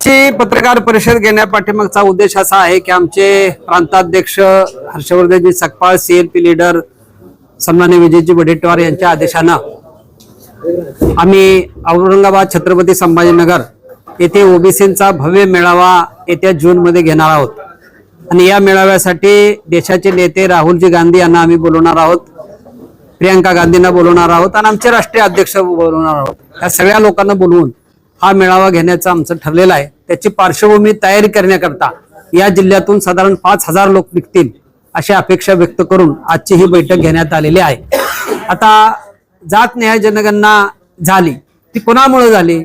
आजची पत्रकार परिषद घेण्यापाठीमागचा उद्देश असा आहे की आमचे प्रांताध्यक्ष हर्षवर्धनजी सकपाळ सीएलपी लीडर सन्मान्य विजयजी वडेट्टीवार यांच्या आदेशानं आम्ही औरंगाबाद छत्रपती संभाजीनगर येथे ओबीसींचा भव्य मेळावा येत्या जूनमध्ये घेणार आहोत. आणि या मेळाव्यासाठी देशाचे नेते राहुलजी गांधी यांना आम्ही बोलवणार आहोत प्रियंका गांधींना बोलवणार आहोत आणि आमचे राष्ट्रीय अध्यक्ष बोलवणार आहोत. या सगळ्या लोकांना बोलवून हा मेळावा घेण्याचं आमचं ठरलेलं आहे. त्याची पार्श्वभूमी तयारी करण्याकरता या जिल्ह्यातून साधारण पाच हजार लोक निघतील अशी अपेक्षा व्यक्त करून आजची ही बैठक घेण्यात आलेली आहे. आता जात न्याय जनगणना झाली. ती कोणामुळे झाली?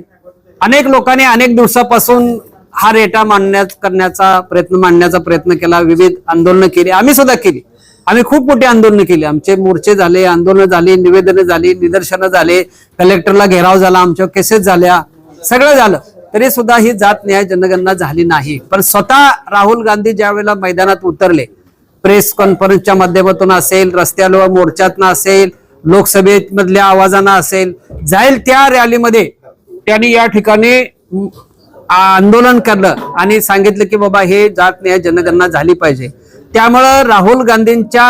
अनेक लोकांनी अनेक दिवसापासून हा रेटा मांडण्यात करण्याचा प्रयत्न मांडण्याचा प्रयत्न केला. विविध आंदोलनं केली. आम्ही सुद्धा केली. आम्ही खूप मोठी आंदोलनं केली. आमचे मोर्चे झाले आंदोलनं झाली निवेदनं झाली निदर्शनं झाले. कलेक्टरला घेराव झाला. आमच्या केसेस झाल्या. सगळं झालं. तरी सुद्धा ही जात न्याय जनगणना झाली नाही. पण स्वतः राहुल गांधी ज्या वेळेला मैदानात उतरले प्रेस कॉन्फरन्सच्या माध्यमातून असेल रस्त्यावर मोर्चातनं असेल लोकसभेत मधल्या आवाजानं असेल जाईल त्या रॅलीमध्ये त्यांनी या ठिकाणी आंदोलन केलं आणि सांगितलं की बाबा हे जात न्याय जनगणना झाली पाहिजे. त्यामुळं राहुल गांधींच्या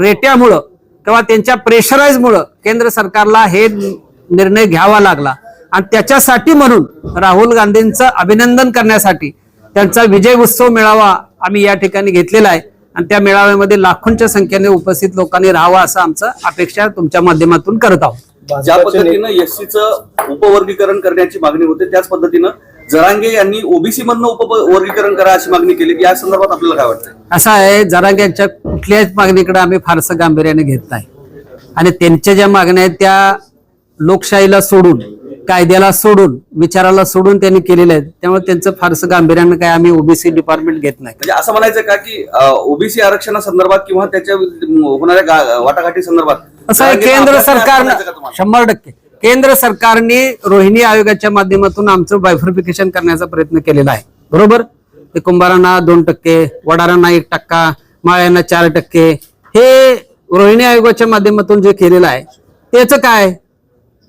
रेट्यामुळं किंवा त्यांच्या प्रेशराईजमुळं केंद्र सरकारला हे निर्णय घ्यावा लागला. आणि त्याच्यासाठी म्हणून राहुल गांधींचं अभिनंदन करण्यासाठी त्यांचा विजय उत्सव मेळावा आम्ही या ठिकाणी घेतलेला आहे. आणि त्या मेळाव्यामध्ये लाखोंच्या संख्येने उपस्थित लोकांनी राहावं असं आमचं अपेक्षा तुमच्या माध्यमातून करत आहोत. ज्या पद्धतीनं एससीचं उपवर्गीकरण करण्याची मागणी होते त्याच पद्धतीनं जरांगे यांनी ओबीसी मधनं उपवर्गीकरण करा अशी मागणी केली. या संदर्भात आपल्याला काय वाटतं असं आहे जरांग्यांच्या कुठल्याच मागणीकडे आम्ही फारसं गांभीर्याने घेत नाही. आणि त्यांच्या ज्या मागण्या आहेत त्या लोकशाहीला सोडून कायद्याला सोडून विचाराला सोडून त्यांनी केलेल्या आहेत. त्यामुळे त्यांचं फारसं गांभीर्यानं काय आम्ही ओबीसी डिपार्टमेंट घेत नाही. म्हणजे असं म्हणायचं का की ओबीसी आरक्षणासंदर्भात किंवा त्याच्या होणाऱ्या वाटाघाटी संदर्भात असं केंद्र सरकारनं? शंभर टक्के. केंद्र सरकारने रोहिणी आयोगाच्या माध्यमातून आमचं बायफर्फिकेशन करण्याचा प्रयत्न केलेला आहे. बरोबर? ते कुंभारांना दोन टक्के वडारांना एक टक्का माळ्यांना चार टक्के. हे रोहिणी आयोगाच्या माध्यमातून जे केलेलं आहे त्याचं काय?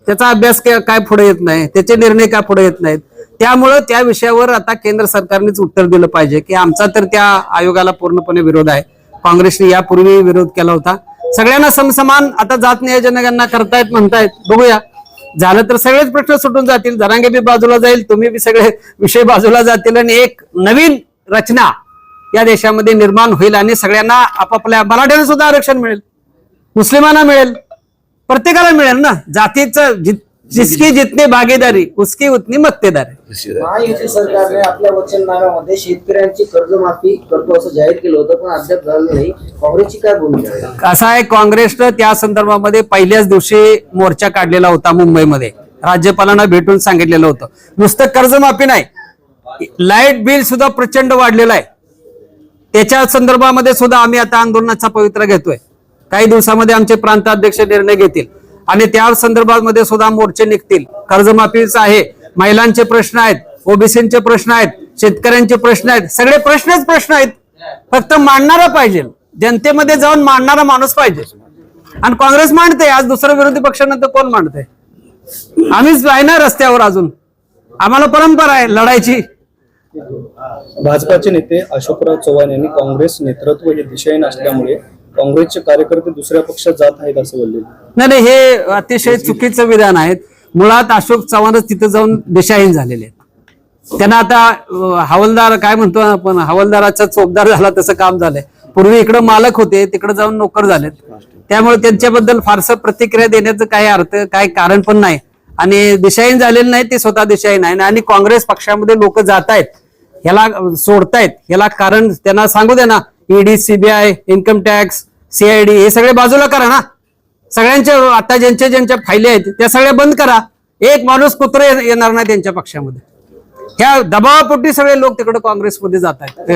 त्याचा अभ्यास काय काय पुढे येत नाही त्याचे निर्णय काय पुढे येत नाहीत? त्यामुळं त्या विषयावर आता केंद्र सरकारनेच उत्तर दिलं पाहिजे की आमचा तर त्या आयोगाला पूर्णपणे विरोध आहे. काँग्रेसने यापूर्वी विरोध केला होता. सगळ्यांना समसमान आता जात नियोजनकांना करतायत म्हणतायत. बघूया. झालं तर सगळेच प्रश्न सुटून जातील. जरांगे बी बाजूला जाईल तुम्ही बी सगळे विषय बाजूला जातील आणि एक नवीन रचना या देशामध्ये निर्माण होईल आणि सगळ्यांना आपापल्या मराठ्यांना सुद्धा आरक्षण मिळेल. मुस्लिमांना मिळेल. प्रत्येकाला मिळेल ना. जातीचं जि- जिसकी जितनी भागीदारी उसकी उतनी मक्तेदारी. महायुती सरकारने आपल्या वचननाम्यामध्ये शेतकऱ्यांची कर्जमाफी करतो असं जाहीर केलं होतं पण अद्याप झालं नाही. काँग्रेसची काय भूमिका आहे? असं आहे काँग्रेसनं त्या संदर्भामध्ये पहिल्याच दिवशी मोर्चा काढलेला होता मुंबईमध्ये. राज्यपालांना भेटून सांगितलेलं होतं. नुसतं कर्जमाफी नाही. लाइट बिल सुद्धा प्रचंड वाढलेलं आहे. त्याच्या संदर्भामध्ये सुद्धा आम्ही आता आंदोलनाचा पवित्रा घेतोय. काही दिवसामध्ये आमचे प्रांताध्यक्ष निर्णय घेतील. आणि त्या संदर्भामध्ये सुद्धा मोर्चे निघतील. कर्जमाफीचं आहे. महिलांचे प्रश्न आहेत. ओबीसीचे प्रश्न आहेत. शेतकऱ्यांचे प्रश्न आहेत. सगळे प्रश्नच प्रश्न आहेत. फक्त मांडणारा पाहिजे. जनतेमध्ये जाऊन मांडणारा माणूस पाहिजे. आणि काँग्रेस मांडते. आज दुसऱ्या विरोधी पक्षानंतर कोण मांडते? आम्हीच आहे ना रस्त्यावर अजून. आम्हाला परंपरा आहे लढायची. भाजपाचे नेते अशोकराव चव्हाण यांनी काँग्रेस नेतृत्व हे दिशाहीन असल्यामुळे काँग्रेसचे कार्यकर्ते दुसऱ्या पक्षात जात आहेत असं बोलले. नाही नाही हे अतिशय चुकीचं विधान आहे. मुळात अशोक चव्हाणच तिथं जाऊन दिशाहीन झालेले आहेत. त्यांना आता हवालदार काय म्हणतो आपण हवालदाराचा चोपदार झाला तसं काम झालंय. पूर्वी इकडे मालक होते तिकडे जाऊन नोकर झालेत. त्यामुळे त्यांच्याबद्दल फारसं प्रतिक्रिया देण्याचं काही अर्थ काय कारण पण नाही. आणि दिशाहीन झालेलं नाही ते स्वतः दिशाहीन आहे. आणि काँग्रेस पक्षामध्ये लोक जात आहेत ह्याला सोडतायत. ह्याला कारण त्यांना सांगू दे ना E D C B I income tax C I D हे सगळे बाजूला करा ना. सगळ्यांच्या आता ज्यांच्या ज्यांच्या फायली आहेत त्या सगळ्या बंद करा. एक माणूस कुत्र ये- येणार नाही त्यांच्या पक्षामध्ये. ह्या दबावापोटी सगळे लोक तिकडे काँग्रेसमध्ये जात आहेत.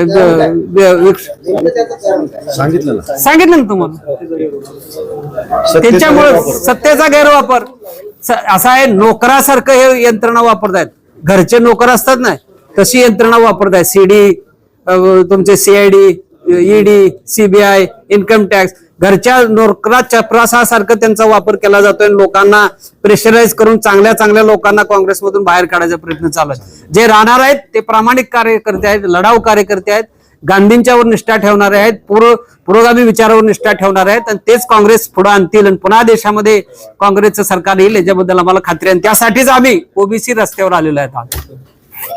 सांगितलं ना. तुम्हाला? त्यांच्यामुळे सत्तेचा गैरवापर. असा आहे नोकरासारखं हे यंत्रणा वापरतायत. घरचे नोकर असतात ना तशी यंत्रणा वापरतायत. सीडी तुमचे C I D E D C B I income tax घरच्या नोकरा चपरासारखं त्यांचा वापर केला जातोय लोकांना प्रेशराईज करून चांगल्या चांगल्या लोकांना काँग्रेसमधून बाहेर काढायचा प्रयत्न चालू आहे. जे राहणार आहेत ते प्रामाणिक कार्यकर्ते आहेत लढाऊ कार्यकर्ते आहेत गांधींच्यावर निष्ठा ठेवणारे आहेत पूर्व पुरोगामी विचारावर निष्ठा ठेवणारे आहेत आणि तेच काँग्रेस पुढे आणतील आणि पुन्हा देशामध्ये काँग्रेसचं सरकार येईल याच्याबद्दल आम्हाला खात्री आहे. त्यासाठीच आम्ही ओबीसी रस्त्यावर आलेलो आहेत